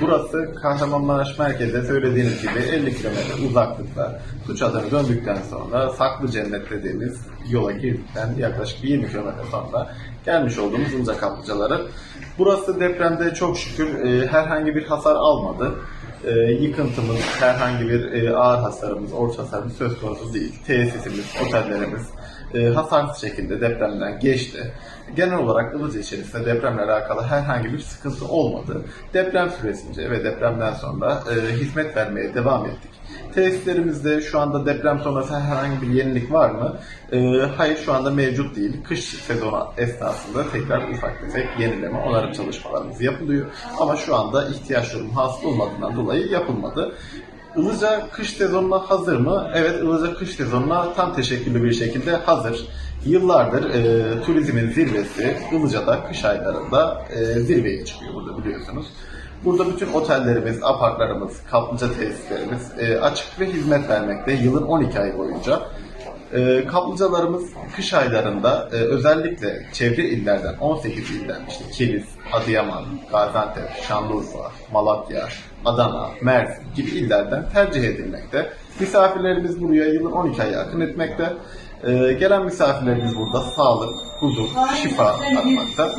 Burası Kahramanmaraş merkeze söylediğiniz gibi 50 kilometre uzaklıkta Suçada'nı döndükten sonra Saklı Cennet dediğimiz yola girdikten yaklaşık 20 kilometre sonra gelmiş olduğumuz Unca Kaplıcaları. Burası depremde çok şükür e, herhangi bir hasar almadı. E, yıkıntımız, herhangi bir e, ağır hasarımız, orta hasarımız söz konusu değil. Tesisimiz, otellerimiz e, hasarsız şekilde depremden geçti. Genel olarak Ilıca içerisinde depremle alakalı herhangi bir sıkıntı olmadı. Deprem süresince ve depremden sonra e, hizmet vermeye devam ettik. Tesislerimizde şu anda deprem sonrası herhangi bir yenilik var mı? E, hayır şu anda mevcut değil. Kış sezonu esnasında tekrar ufak tefek yenileme, onarım çalışmalarımız yapılıyor. Ama şu anda ihtiyaç durumu hasıl olmadığından dolayı yapılmadı. Ilıca kış sezonuna hazır mı? Evet, Ilıca kış sezonuna tam teşekküllü bir şekilde hazır. Yıllardır e, turizmin zirvesi Ilıca'da kış aylarında e, zirveye çıkıyor burada biliyorsunuz. Burada bütün otellerimiz, apartlarımız, kaplıca tesislerimiz e, açık ve hizmet vermekte yılın 12 ay boyunca. E, kaplıcalarımız kış aylarında e, özellikle çevre illerden 18 ilden işte Kilis, Adıyaman, Gaziantep, Şanlıurfa, Malatya, Adana, Mersin gibi illerden tercih edilmekte. Misafirlerimiz buraya yılın 12 ayı akın etmekte. E, gelen misafirlerimiz burada sağlık, huzur, şifa aratmakta.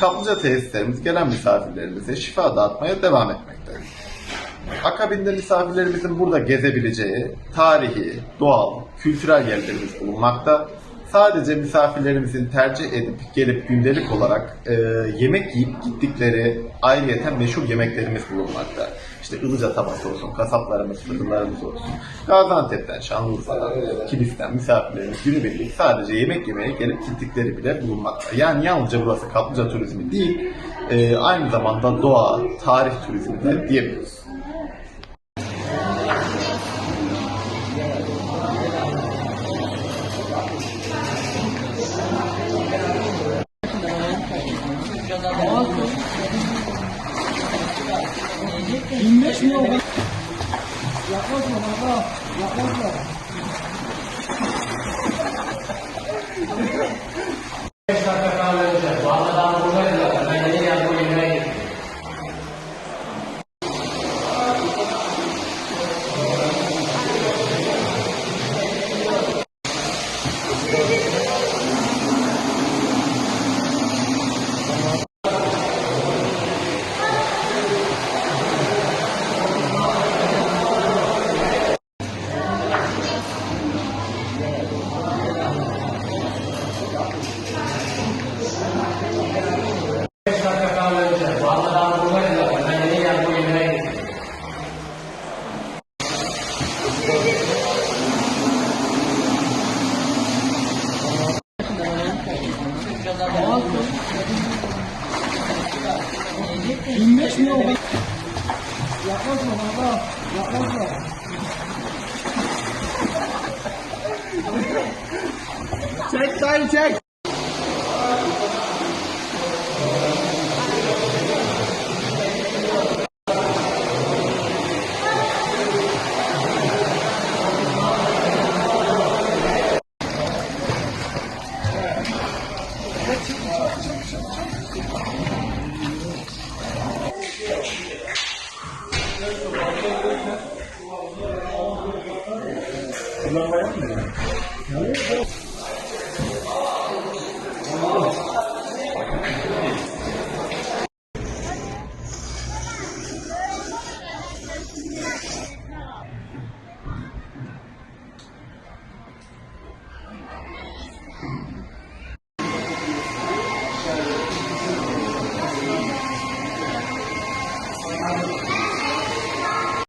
Kaplıca tesislerimiz gelen misafirlerimize şifa dağıtmaya devam etmekte. Akabinde misafirlerimizin burada gezebileceği tarihi, doğal, kültürel yerlerimiz bulunmakta. Sadece misafirlerimizin tercih edip gelip gündelik olarak e, yemek yiyip gittikleri ayrıyeten meşhur yemeklerimiz bulunmakta. İşte ılıca tabası olsun, kasaplarımız, fırınlarımız olsun. Gaziantep'ten, Şanlıurfa'dan, Kilis'ten misafirlerimiz günübirlik sadece yemek yemeye gelip gittikleri bile bulunmakta. Yani yalnızca burası kaplıca turizmi değil, e, aynı zamanda doğa, tarih turizmi de diyebiliriz. Yaklaşma baba. Yaklaşma. Yaklaşma baba. Yaklaşma. Yaklaşma. Çek dayı çek. Kullanmaya mı? Oh.